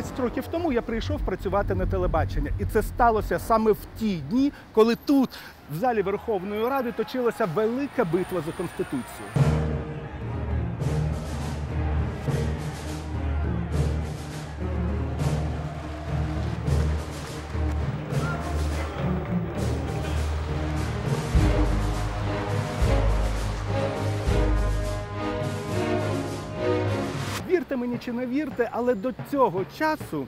15 років тому я прийшов працювати на телебачення, і це сталося саме в ті дні, коли тут, в залі Верховної Ради, точилася велика битва за конституцію. Мені чи не вірте, але до цього часу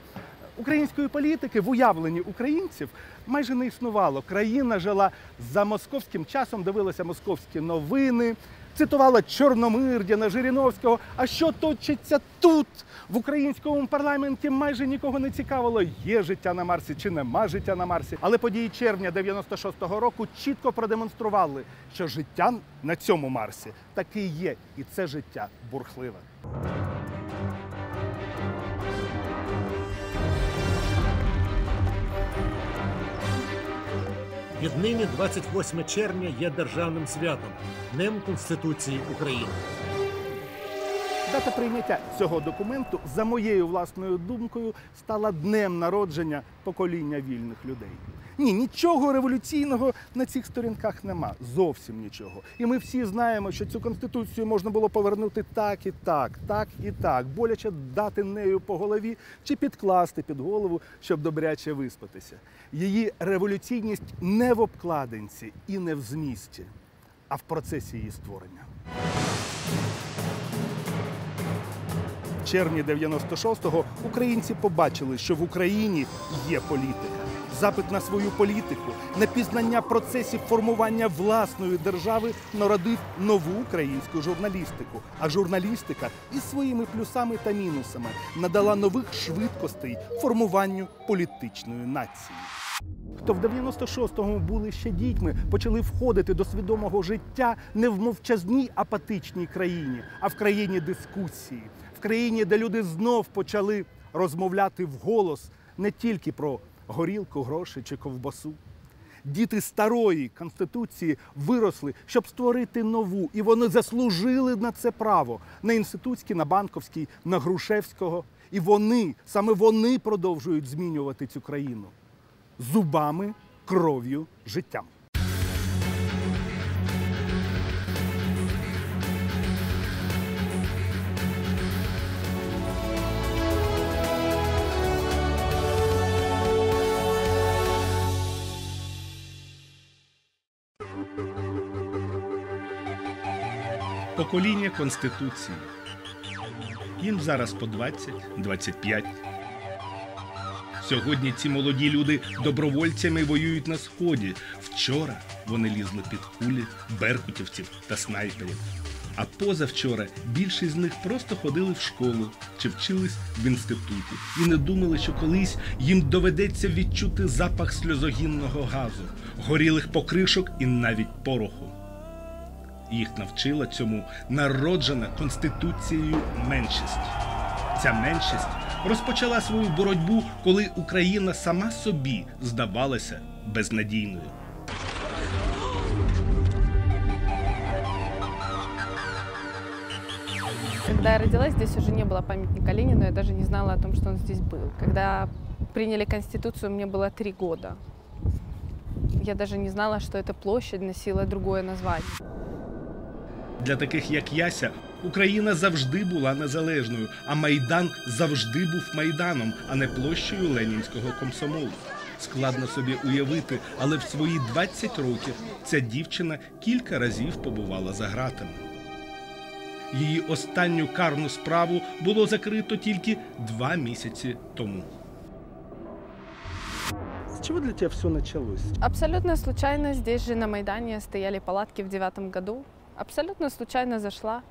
української політики в уявленні українців майже не існувало. Країна жила за московським часом, дивилася московські новини, цитувала Чорномирдяна, Жириновського. А що точиться тут, в українському парламенті, майже нікого не цікавило, є життя на Марсі чи нема життя на Марсі. Але події червня 96-го року чітко продемонстрували, що життя на цьому Марсі таки є, і це життя бурхливе. Віднині 28 червня є державним святом Днем Конституції України. Дата прийняття цього документу, за моєю власною думкою, стала днем народження покоління вільних людей. Ні, нічого революційного на цих сторінках нема. Зовсім нічого. І ми всі знаємо, що цю конституцію можна було повернути так і так, так і так, боляче дати нею по голові чи підкласти під голову, щоб добряче виспатися. Її революційність не в обкладинці і не в змісті, а в процесі її створення. Червні 96-го українці побачили, що в Україні є політика. Запит на свою політику, на пізнання процесів формування власної держави народив нову українську журналістику. А журналістика із своїми плюсами та мінусами надала нових швидкостей формуванню політичної нації. Хто в 96-му були ще дітьми, почали входити до свідомого життя не в мовчазній апатичній країні, а в країні дискусії, країні, де люди знов почали розмовляти вголос не тільки про горілку, гроші чи ковбасу. Діти старої конституції виросли, щоб створити нову, і вони заслужили на це право на інститутській, на банковській, на Грушевського. І вони, саме вони продовжують змінювати цю країну зубами, кров'ю, життям. Покоління Конституції. Їм зараз по 20, 25. Сьогодні ці молоді люди добровольцями воюють на сході. Вчора вони лізли під кулі беркутівців та снайперів. А позавчора більшість з них просто ходили в школу чи вчились в інституті і не думали, що колись їм доведеться відчути запах сльозогінного газу, горілих покришок і навіть пороху. Їх навчила цьому народжена конституцією меншість. Ця меншість розпочала свою боротьбу, коли Україна сама собі здавалася безнадійною. Когда я родилась, здесь уже не было памятника Ленину, я даже не знала о том, что он здесь был. Когда приняли Конституцию, мне было три года. Я даже не знала, что эта площадь носила другое название. Для таких як Яся, Україна завжди була незалежною, а Майдан завжди був майданом, а не площею ленінського комсомолу. Складно собі уявити, але в свої 20 років ця дівчина кілька разів побувала за ґратами. Її останню карну справу було закрито тільки два місяці тому. З чого для тебе все почалось? Абсолютно случайно здесь же на Майдане стояли палатки в девятом году. Абсолютно случайно зашла,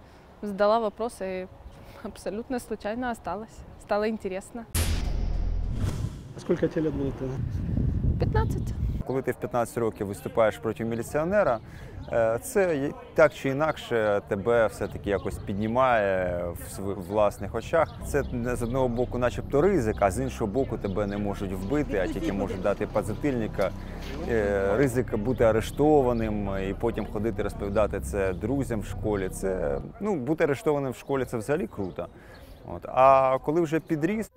задала вопросы и абсолютно случайно осталась. Стало интересно. Скільки тебе лет було тоді? 15. Коли ти в 15 років виступаєш проти міліціонера, е, це так чи інакше тебе все-таки якось піднімає в власних очах. Це з одного боку, начебто, ризик, а з іншого боку, тебе не можуть вбити, а тільки можуть дати позитильника. Е, Ризик бути арештованим і потім ходити розповідати це друзям в школі. Це ну бути арештованим в школі це взагалі круто. От а коли вже підріс,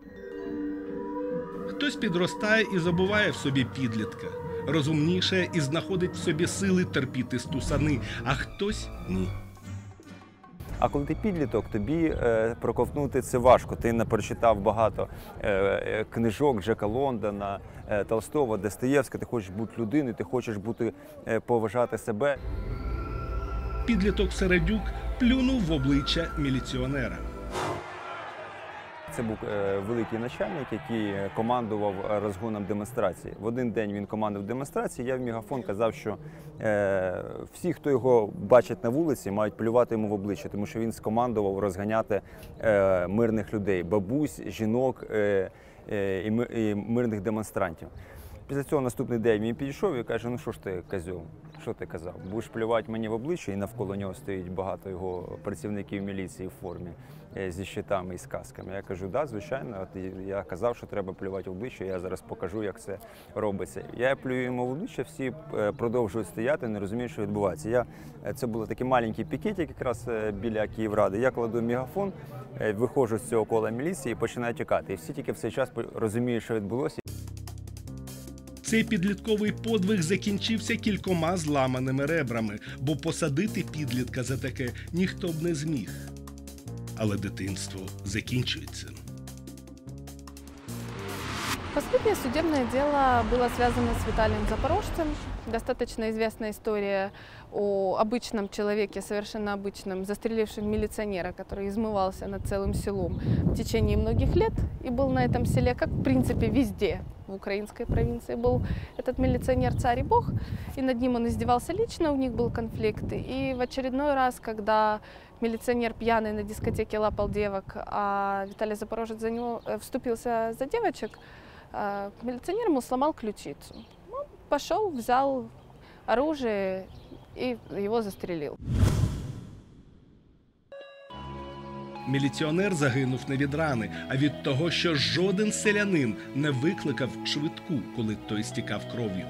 Хтось підростає і забуває в собі підлітка, розумніше і знаходить в собі сили терпіти стусани, а хтось ні. А коли ти підліток, тобі е, проковтнути це важко. Ти не прочитав багато е, е, книжок Джека Лондона, Толстого, Достоєвська. Ти хочеш бути людиною, ти хочеш бути поважати себе. Підліток Середюк плюнув в обличчя міліціонера. Це був е, великий начальник, який командував розгоном демонстрації. В один день він командував демонстрації. Я в мегафон казав, що е, всі, хто його бачить на вулиці, мають плювати йому в обличчя, тому що він скомандував розганяти е, мирних людей, бабусь, жінок і мирних демонстрантів. Після цього наступний день він підійшов і каже: ну що ж ти, козьол, що ти казав? Будеш плювати мені в обличчя, і навколо нього стоїть багато його працівників міліції в формі е, зі щитами і з касками. Я кажу, да, звичайно, от я казав, що треба плювати в обличчя, я зараз покажу, як це робиться. Я плюю йому в обличчя, всі е, продовжують стояти, не розуміють, що відбувається. Я, е, це було такий маленький пікетик якраз біля Київради. Я кладу мегафон, виходжу з цього кола міліції і починаю тікати. І всі тільки в цей час розуміють, що відбулося. Цей підлітковий подвиг закінчився кількома зламаними ребрами, бо посадити підлітка за таке ніхто б не зміг. Але дитинство закінчується. Последнее судебное дело было связано с Виталием Запорожцем. Достаточно известная история о обычном человеке, совершенно обычном, застрелившем милиционера, который измывался над целым селом в течение многих лет и был на этом селе, как в принципе везде в украинской провинции был этот милиционер царь и бог, и над ним он издевался лично, у них был конфликт. И в очередной раз, когда милиционер пьяный на дискотеке лапал девок, а Виталий Запорожец за него э, вступился за девочек, а, милиционер ему сломал ключицу. Он пошел, взял оружие и его застрелил. Міліціонер загинув не від рани, а від того, що жоден селянин не викликав швидку, коли той стікав кров'ю.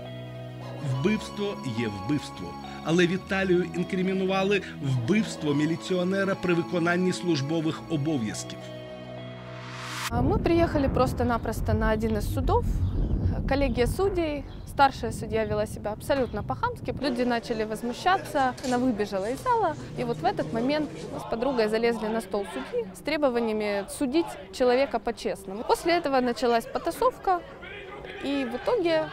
Вбивство є вбивство, але Віталію інкримінували вбивство міліціонера при виконанні службових обов'язків. А Мы приехали просто-напросто на один из судов. Коллегия судей, старшая судья вела себя абсолютно по-хамски. Люди начали возмущаться, она выбежала из зала. И вот в этот момент мы с подругой залезли на стол судьи с требованиями судить человека по-честному. После этого началась потасовка, и в итоге,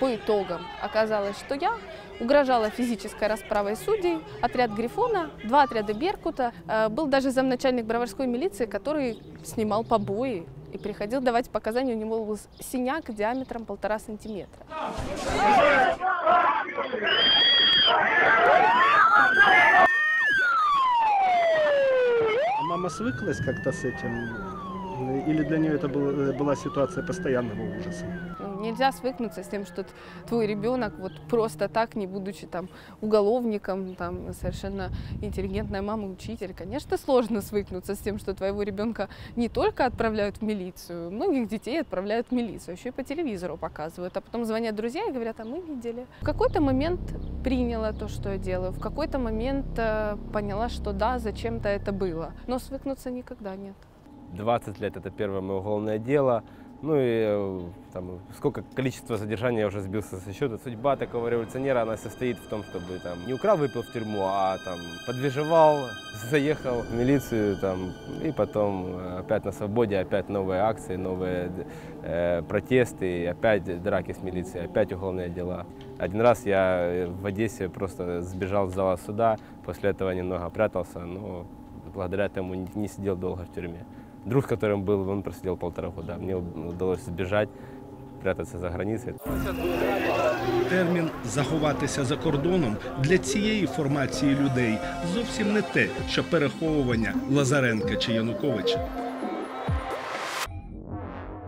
по итогам, оказалось, что я угрожала физической расправой судей, отряд Грифона, два отряда Беркута. Э, Был даже замначальник броварской милиции, который снимал побои и приходил давать показания. У него был синяк диаметром полтора сантиметра. А Мама свыклась как-то с этим? Или для нее это был- была ситуация постоянного ужаса? Ну, Нельзя свыкнуться с тем, что твой ребенок вот просто так, не будучи там уголовником, там совершенно интеллигентная мама, учитель. Конечно, сложно свыкнуться с тем, что твоего ребенка не только отправляют в милицию, многих детей отправляют в милицию, еще и по телевизору показывают, а потом звонят друзья и говорят, а мы видели. В какой-то момент приняла то, что я делаю, в какой-то момент э, поняла, что да, зачем-то это было, но свыкнуться никогда нет. 20 лет это первое мое уголовное дело. Ну и э, там, сколько количество задержаний я уже сбился со счета. Судьба такого революционера, она состоит в том, чтобы там не украл, выпил в тюрьму, а там подвижевал, заехал в милицию там, и потом э, опять на свободе, опять новые акции, новые э, протесты, опять драки с милицией, опять уголовные дела. Один раз я э, в Одессе просто сбежал с зала суда, после этого немного прятался, но благодаря этому не сидел долго в тюрьме. Друг, с которым был, он просидел полтора года. Мне удалось сбежать, прятаться за границей. Термін заховатися за кордоном для цієї формації людей зовсім не те, що переховування Лазаренка чи Януковича.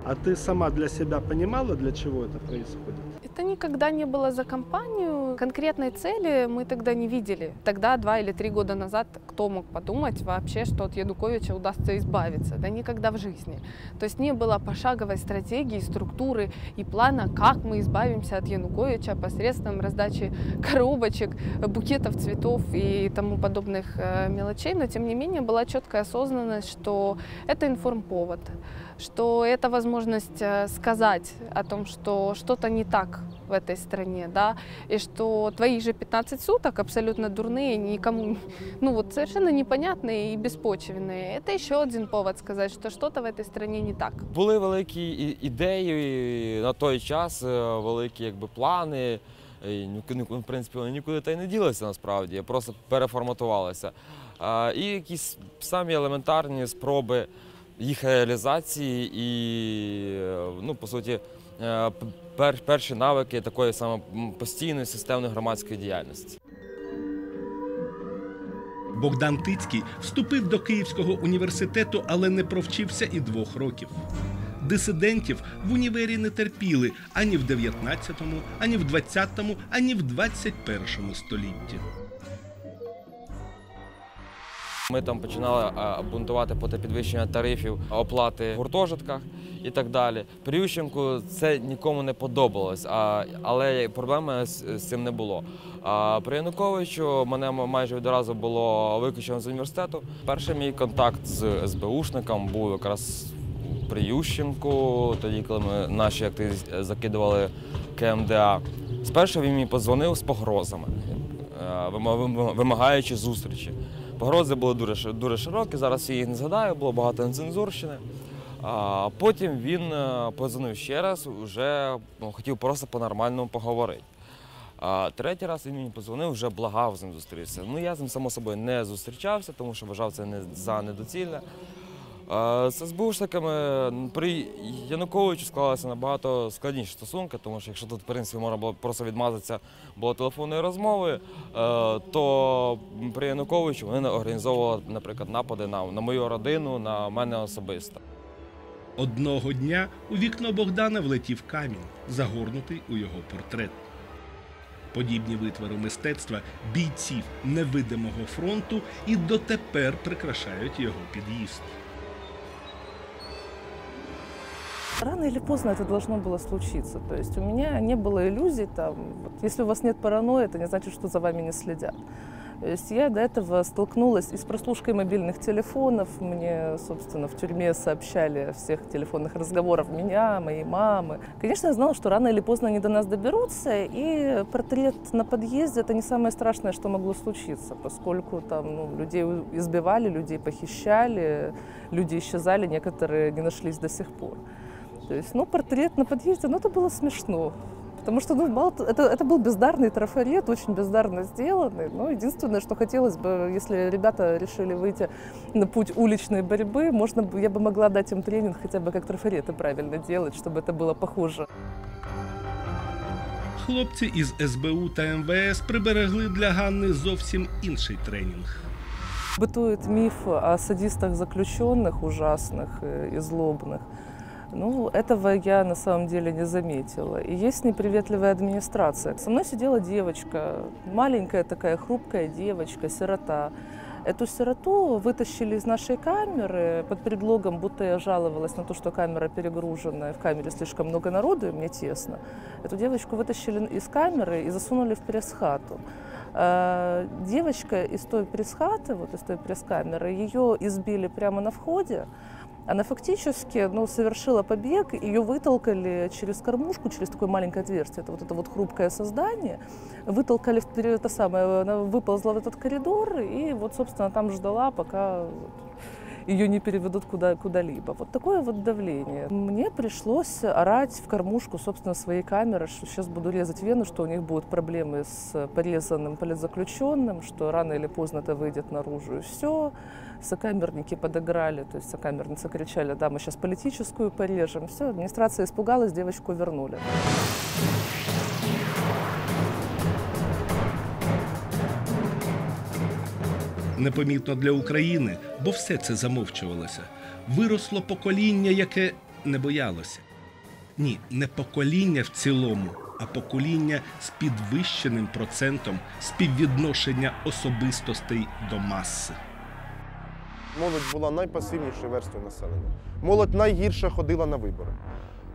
А ты сама для себя понимала, для чего это происходит? Это никогда не было за компанию. Конкретной цели мы тогда не видели. Тогда, два или три года назад, кто мог подумать вообще, что от Януковича удастся избавиться? Да никогда в жизни. То есть не было пошаговой стратегии, структуры и плана, как мы избавимся от Януковича посредством раздачи коробочек, букетов цветов и тому подобных э, мелочей. Но тем не менее была четкая осознанность, что это информповод, что это возможность э, сказать о том, что что-то не так в этой стране, да, и что твои же 15 суток абсолютно дурные, никому, ну вот совершенно непонятные и беспочвенные. Это еще один повод сказать, что что-то в этой стране не так. Були великі і- ідеї на той час, е, великі якби плани. І, ні- ні- В принципі, вони нікуди та й не ділися насправді, просто переформатувалися. А, І якісь самі елементарні спроби їх реалізації і, е, ну, по суті, е, пер- перші навики такої саме постійної системної громадської діяльності. Богдан Тицький вступив до Київського університету, але не провчився і двох років. Дисидентів в універі не терпіли ані в 19-му, ані в 20-му, ані в 21-му столітті. Ми там починали бунтувати проти підвищення тарифів, оплати в гуртожитках і так далі. При Ющенку це нікому не подобалось, але проблеми з, цим не було. А при Януковичу мене майже відразу було виключено з університету. Перший мій контакт з СБУшником був якраз при Ющенку, тоді, коли ми наші активи закидували КМДА. Спершу він мені подзвонив з погрозами, е, вима- вима- вимагаючи зустрічі. Погрози були дуже, дуже широкі, зараз я їх не згадаю, було багато нецензурщини. А потім він позвонив ще раз, вже ну, хотів просто по-нормальному поговорити. А третій раз він мені позвонив, вже благав з ним зустрітися. Ну я з ним само собою не зустрічався, тому що вважав це не за недоцільне. З СБУшниками при Януковичу склалися набагато складніші стосунки, тому що якщо тут, в принципі, можна було просто відмазатися, було телефонною розмовою, е, то при Януковичу вони організовували, наприклад, напади на, на мою родину, на мене особисто. Одного дня у вікно Богдана влетів камінь, загорнутий у його портрет. Подібні витвори мистецтва бійців невидимого фронту і дотепер прикрашають його під'їзд. Рано или поздно это должно было случиться. То есть у меня не было иллюзий, там, вот, если у вас нет паранойи, это не значит, что за вами не следят. То есть я до этого столкнулась и с прослушкой мобильных телефонов. Мне, собственно, в тюрьме сообщали всех телефонных разговорах меня, моей мамы. Конечно, я знала, что рано или поздно они до нас доберутся, и портрет на подъезде – это не самое страшное, что могло случиться, поскольку там ну, людей избивали, людей похищали, люди исчезали, некоторые не нашлись до сих пор. То есть, ну, портрет на подъезде, ну, это было смешно. Потому что, ну, мало то- это, это был бездарный трафарет, очень бездарно сделанный. Но единственное, что хотелось бы, если ребята решили выйти на путь уличной борьбы, можно бы, я бы могла дать им тренинг хотя бы как трафареты правильно делать, чтобы это было похоже. Хлопці із СБУ та МВС приберегли для Ганни зовсім інший тренінг. Бытует миф о садистах заключенных ужасных э, и злобных. Ну, этого я на самом деле не заметила. И есть неприветливая администрация. Со мной сидела девочка, маленькая такая хрупкая девочка, сирота. Эту сироту вытащили из нашей камеры под предлогом, будто я жаловалась на то, что камера перегружена, в камере слишком много народу, и мне тесно. Эту девочку вытащили из камеры и засунули в пресс-хату. Э, Девочка из той пресс-хаты, вот из той пресс-камеры, ее избили прямо на входе. Она фактически ну, совершила побег, ее вытолкали через кормушку, через такое маленькое отверстие. Это вот это вот хрупкое создание. Вытолкали вперед, это самое, она выползла в этот коридор и вот, собственно, там ждала, пока ее не переведут куда, куда-либо. Вот такое вот давление. Мне пришлось орать в кормушку, собственно, своей камеры, что сейчас буду резать вены, что у них будут проблемы с порезанным политзаключенным, что рано или поздно это выйдет наружу, и все. Сокамерники подыграли, то есть сокамерницы кричали, да, мы сейчас политическую порежем. Все, администрация испугалась, девочку вернули. Непомітно для України, бо все це замовчувалося. Виросло покоління, яке не боялося. Ні, не покоління в цілому, а покоління з підвищеним процентом співвідношення особистостей до маси. Молодь була найпасивнішою верствою населення. Молодь найгірше ходила на вибори.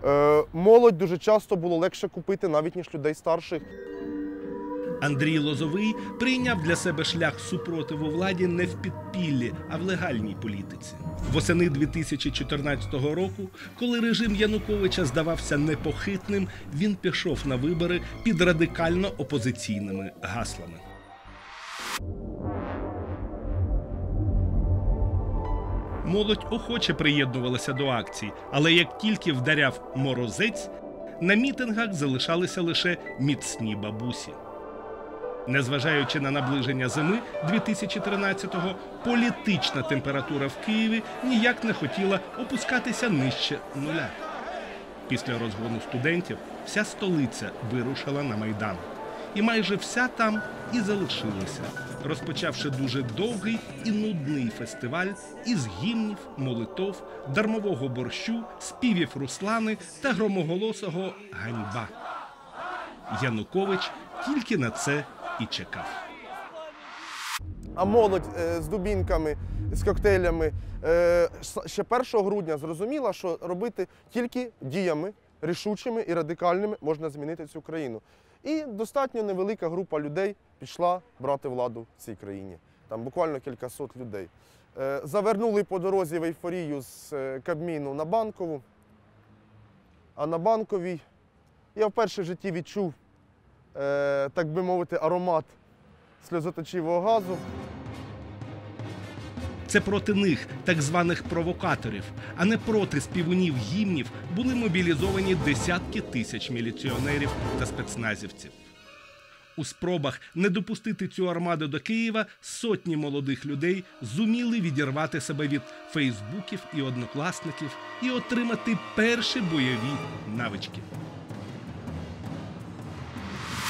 Е, молодь дуже часто було легше купити навіть ніж людей старших. Андрій Лозовий прийняв для себе шлях супротиву владі не в підпіллі, а в легальній політиці. Восени 2014 року, коли режим Януковича здавався непохитним, він пішов на вибори під радикально опозиційними гаслами. Молодь охоче приєднувалася до акцій, але як тільки вдаряв морозець, на мітингах залишалися лише міцні бабусі. Незважаючи на наближення зими 2013-го, політична температура в Києві ніяк не хотіла опускатися нижче нуля. Після розгону студентів вся столиця вирушила на майдан. І майже вся там і залишилася, розпочавши дуже довгий і нудний фестиваль із гімнів, молитов, дармового борщу, співів Руслани та громоголосого ганьба. Янукович тільки на це і чекав. А молодь е, з дубінками, з коктейлями е, ще 1 грудня зрозуміла, що робити тільки діями рішучими і радикальними можна змінити цю країну. І достатньо невелика група людей пішла брати владу в цій країні. Там буквально кількасот людей. Е, Завернули по дорозі в ейфорію з Кабміну на банкову. А на банковій я вперше в житті відчув, так би мовити, аромат сльозоточивого газу. Це проти них, так званих провокаторів, а не проти співунів гімнів, були мобілізовані десятки тисяч міліціонерів та спецназівців. У спробах не допустити цю армаду до Києва сотні молодих людей зуміли відірвати себе від фейсбуків і однокласників і отримати перші бойові навички.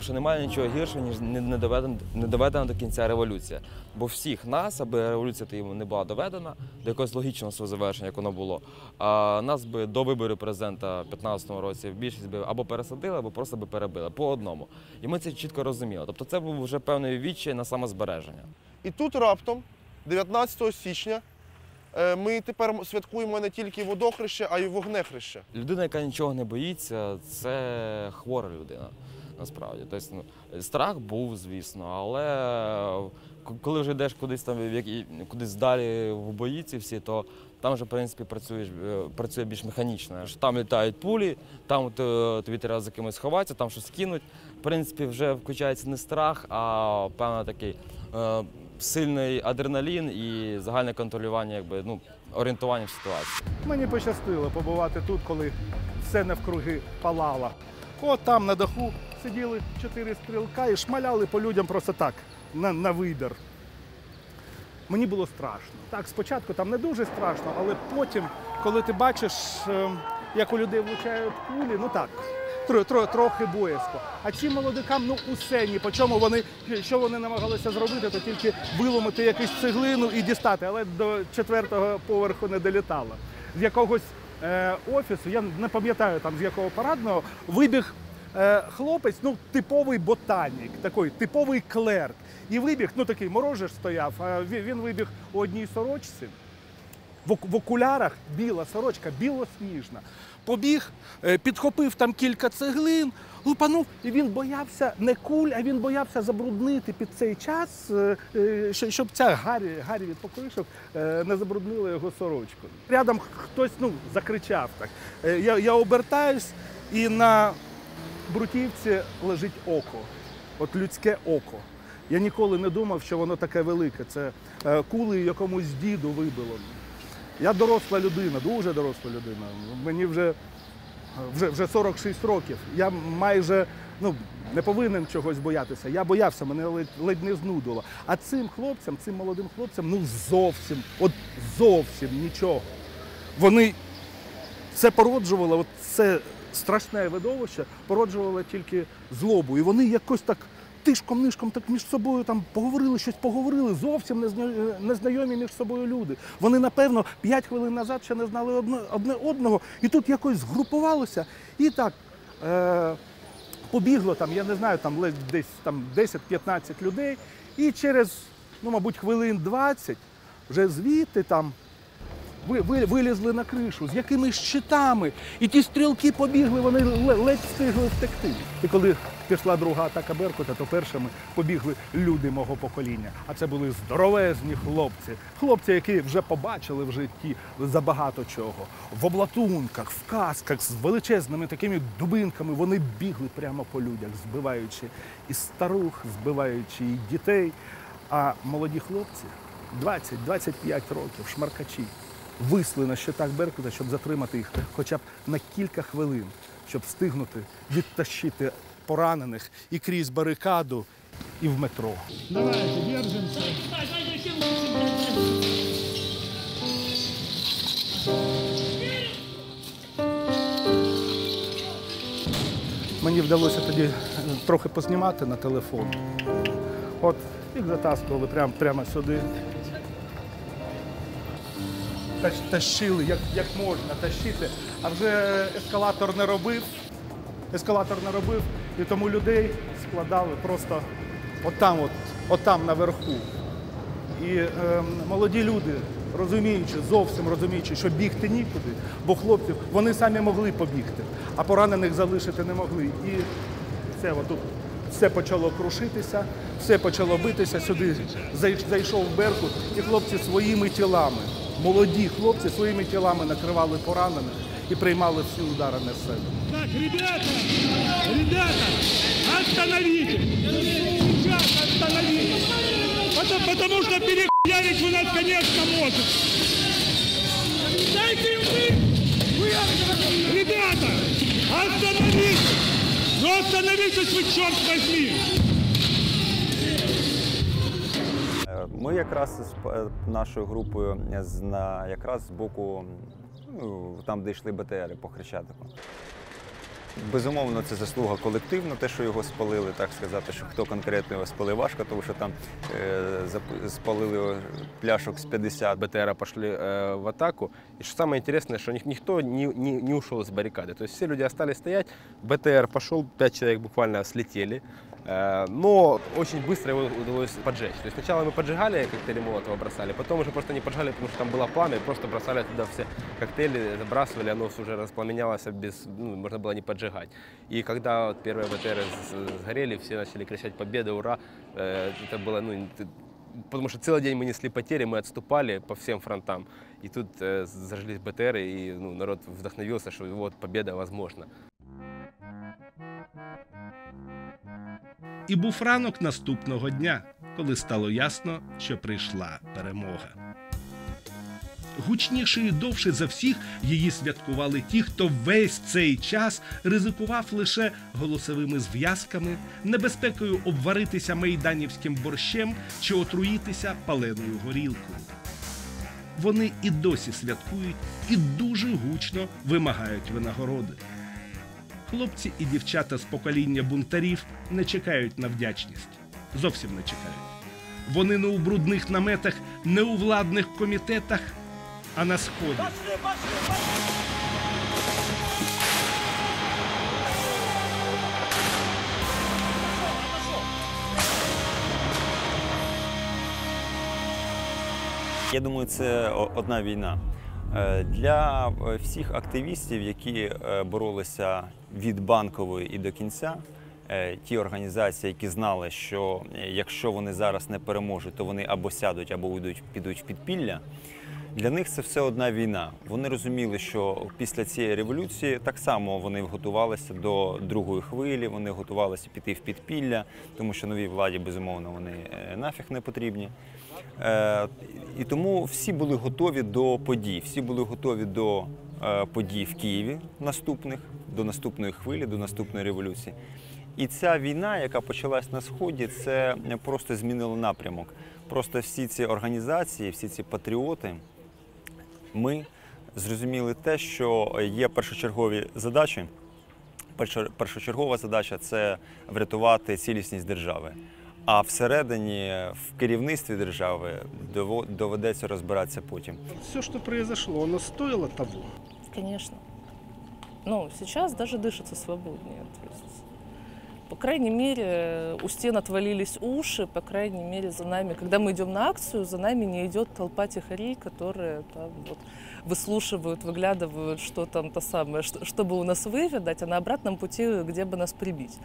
Що немає нічого гіршого, ніж не доведена, не доведена до кінця революція. Бо всіх нас, аби революція не була доведена до якогось логічного свого завершення, як воно було, а нас би до виборів президента в 15-му році більшість би або пересадили, або просто би перебили по одному. І ми це чітко розуміли. Тобто це був вже певний відчай на самозбереження. І тут раптом, 19 січня, е, ми тепер святкуємо не тільки водохреще, а й вогнехреще. Людина, яка нічого не боїться, це хвора людина. Насправді, тобто ну, страх був, звісно, але коли вже йдеш кудись там, кудись далі в бої ці всі, то там вже в принципі працюєш, е, працює більш механічно. Там літають пулі, там е, тобі треба за кимось сховатися, там щось кинуть. В принципі, вже включається не страх, а певно такий е, сильний адреналін і загальне контролювання, якби ну орієнтування в ситуації. Мені пощастило побувати тут, коли все навкруги палало. От там на даху сиділи чотири стрілка і шмаляли по людям просто так, на, на вибір. Мені було страшно. Так, спочатку там не дуже страшно, але потім, коли ти бачиш, е, як у людей влучають кулі, ну так, тро, тро, трохи боязко. А цим молодикам ну усе ні по чому вони що вони намагалися зробити, то тільки виломити якусь цеглину і дістати, але до четвертого поверху не долітало. З якогось офісу, я не пам'ятаю там з якого парадного, вибіг е, хлопець, ну типовий ботанік, такий типовий клерк. І вибіг, ну такий морожеж стояв, а він, він вибіг у одній сорочці. В, окулярах біла сорочка, білосніжна. Побіг, е, підхопив там кілька цеглин, лупанув, і він боявся не куль, а він боявся забруднити під цей час, е, е, щоб ця Гаррі, Гаррі від покришок е, не забруднила його сорочку. Рядом хтось ну, закричав так. Я, я обертаюсь, і на брутівці лежить око. От людське око. Я ніколи не думав, що воно таке велике. Це кули якомусь діду вибило. Я доросла людина, дуже доросла людина. Мені вже, вже, вже 46 років. Я майже ну, не повинен чогось боятися. Я боявся, мене ледь, ледь не знудило. А цим хлопцям, цим молодим хлопцям, ну зовсім, от зовсім нічого. Вони це породжувало, от це страшне видовище породжувало тільки злобу. І вони якось так тишком-нишком так між собою там поговорили, щось поговорили, зовсім незнайомі між собою люди. Вони, напевно, п'ять хвилин назад ще не знали одне, одного, і тут якось згрупувалося. І так, е, побігло там, я не знаю, там десь там 10-15 людей, і через, ну, мабуть, хвилин 20 вже звідти там ви, ви, вилізли на кришу з якимись щитами. І ті стрілки побігли, вони ледь встигли втекти. І коли пішла друга атака Беркута, то першими побігли люди мого покоління. А це були здоровезні хлопці. Хлопці, які вже побачили в житті забагато чого. В облатунках, в касках з величезними такими дубинками вони бігли прямо по людях, збиваючи і старух, збиваючи і дітей. А молоді хлопці 20-25 років, шмаркачі, висли на щитах Беркута, щоб затримати їх хоча б на кілька хвилин, щоб встигнути відтащити поранених і крізь барикаду, і в метро. Мені вдалося тоді е, трохи познімати на телефон. От їх затаскували прямо, прямо сюди. Тащ- Тащили, як, як можна тащити. А вже ескалатор не робив. Ескалатор не робив, і тому людей складали просто отам, от, отам наверху. І е, молоді люди, розуміючи, зовсім розуміючи, що бігти нікуди, бо хлопців вони самі могли побігти, а поранених залишити не могли. І це отут все почало крушитися, все почало битися. Сюди зай- зайшов Беркут, і хлопці своїми тілами, молоді хлопці своїми тілами накривали поранених і приймали всі удари на себе. Так, ребята, ребята, остановите! Сейчас остановите! Потому, потому что перехуярить вы нас, конечно, можете! Дайте им вы! Ребята, остановитесь! Ну остановитесь вы, черт возьми! Ми якраз з нашою групою з на якраз з боку, ну, там, де йшли БТРи по Хрещатику. Безумовно, це заслуга колективно, те, що його спалили, так сказати, що хто конкретно його спалив, важко, тому що там е, спалили пляшок з 50. БТРа пошли э, в атаку. И что самое интересное, что ник- никто не, не, не ушел из баррикады. То есть все люди остались стоять. БТР пошел, пять человек буквально слетели. Э, но очень быстро его удалось поджечь. То есть сначала мы поджигали, коктейли Молотова бросали, потом уже просто не поджигали, потому что там было пламя, просто бросали туда все коктейли, забрасывали, оно уже распламенялось, без, ну, можно было не поджигать. И когда вот первые БТР с- сгорели, все начали кричать «Победа! Ура!», э, это было, ну, потому что целый день мы несли потери, мы отступали по всем фронтам. И тут э, зажглись БТР, и ну, народ вдохновился, что вот победа возможна. І був ранок наступного дня, коли стало ясно, що прийшла перемога. Гучніше і довше за всіх її святкували ті, хто весь цей час ризикував лише голосовими зв'язками, небезпекою обваритися майданівським борщем чи отруїтися паленою горілкою. Вони і досі святкують і дуже гучно вимагають винагороди. Хлопці і дівчата з покоління бунтарів не чекають на вдячність. Зовсім не чекають. Вони не у брудних наметах, не у владних комітетах, а на сході. Я думаю, це одна війна. Е, Для е, всіх активістів, які е, боролися від банкової і до кінця, ті організації, які знали, що якщо вони зараз не переможуть, то вони або сядуть, або уйдуть, підуть в підпілля. Для них це все одна війна. Вони розуміли, що після цієї революції так само вони готувалися до другої хвилі, вони готувалися піти в підпілля, тому що новій владі, безумовно, вони нафіг не потрібні. Е, І тому всі були готові до подій, всі були готові до е, подій в Києві наступних, до наступної хвилі, до наступної революції. І ця війна, яка почалась на сході, це просто змінило напрямок. Просто всі ці організації, всі ці патріоти, ми зрозуміли те, що є першочергові задачі. Першочергова задача це врятувати цілісність держави. А всередині, в керівництві держави, дово- доведеться розбиратися потім. Все, что произошло, оно стоило того. Конечно. Ну, сейчас даже дышится свободнее. То есть По крайней мере, у стен отвалились уши, по крайней мере, за нами, когда мы идем на акцию, за нами не идет толпа тихарей, которые там вот выслушивают, выглядывают, что там то самое, что, чтобы у нас выведать, а на обратном пути, где бы нас прибить.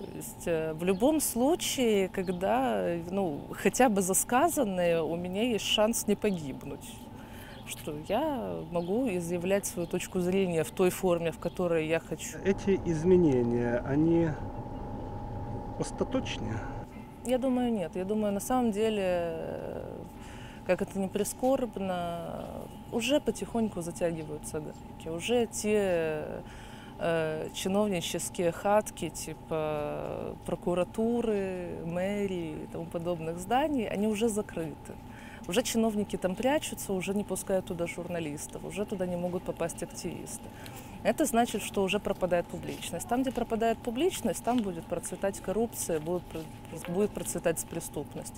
То есть э, в любом случае, когда, ну, хотя бы за сказанное, у меня есть шанс не погибнуть что я могу изъявлять свою точку зрения в той форме, в которой я хочу. Эти изменения, они остаточные? Я думаю, нет. Я думаю, на самом деле, э, как это не прискорбно, уже потихоньку затягиваются гайки. Уже те чиновнические хатки типа прокуратуры, мэрии и тому подобных зданий, они уже закрыты. Уже чиновники там прячутся, уже не пускают туда журналистов, уже туда не могут попасть активисты. Это значит, что уже пропадает публичность. Там, где пропадает публичность, там будет процветать коррупция, будет, будет процветать преступность.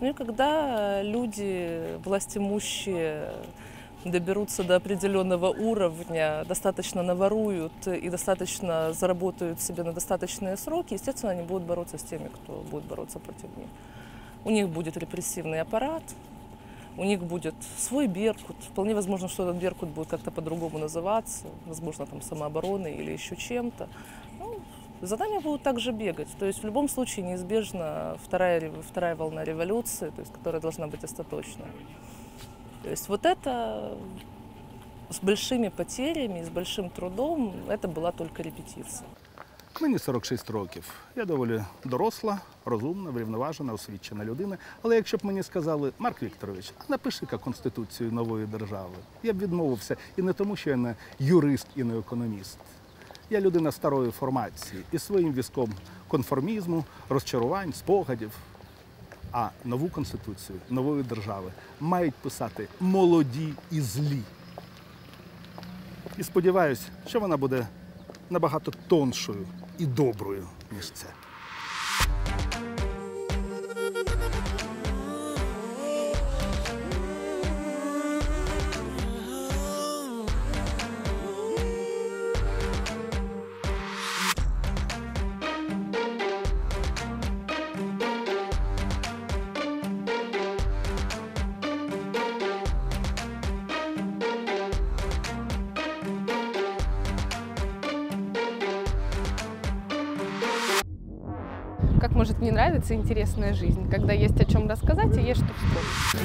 Ну и когда люди, властимущие, доберутся до определенного уровня, достаточно наворуют и достаточно заработают себе на достаточные сроки, естественно, они будут бороться с теми, кто будет бороться против них. У них будет репрессивный аппарат, у них будет свой Беркут. Вполне возможно, что этот Беркут будет как-то по-другому называться, возможно, там самообороной или еще чем-то. Ну, за нами будут также бегать. То есть в любом случае неизбежна вторая, вторая волна революции, то есть, которая должна быть остаточная. То есть вот это с большими потерями, с большим трудом, это была только репетиция. Мені 46 років. Я доволі доросла, розумна, врівноважена, освічена людина. Але якщо б мені сказали, Марк Вікторович, а напиши-ка Конституцію нової держави, я б відмовився і не тому, що я не юрист і не економіст. Я людина старої формації і своїм візком конформізму, розчарувань, спогадів. А нову конституцію нової держави мають писати молоді і злі. І сподіваюся, що вона буде набагато тоншою і доброю, ніж це. Может интересная жизнь, когда есть о чем рассказать и есть что вспомнить.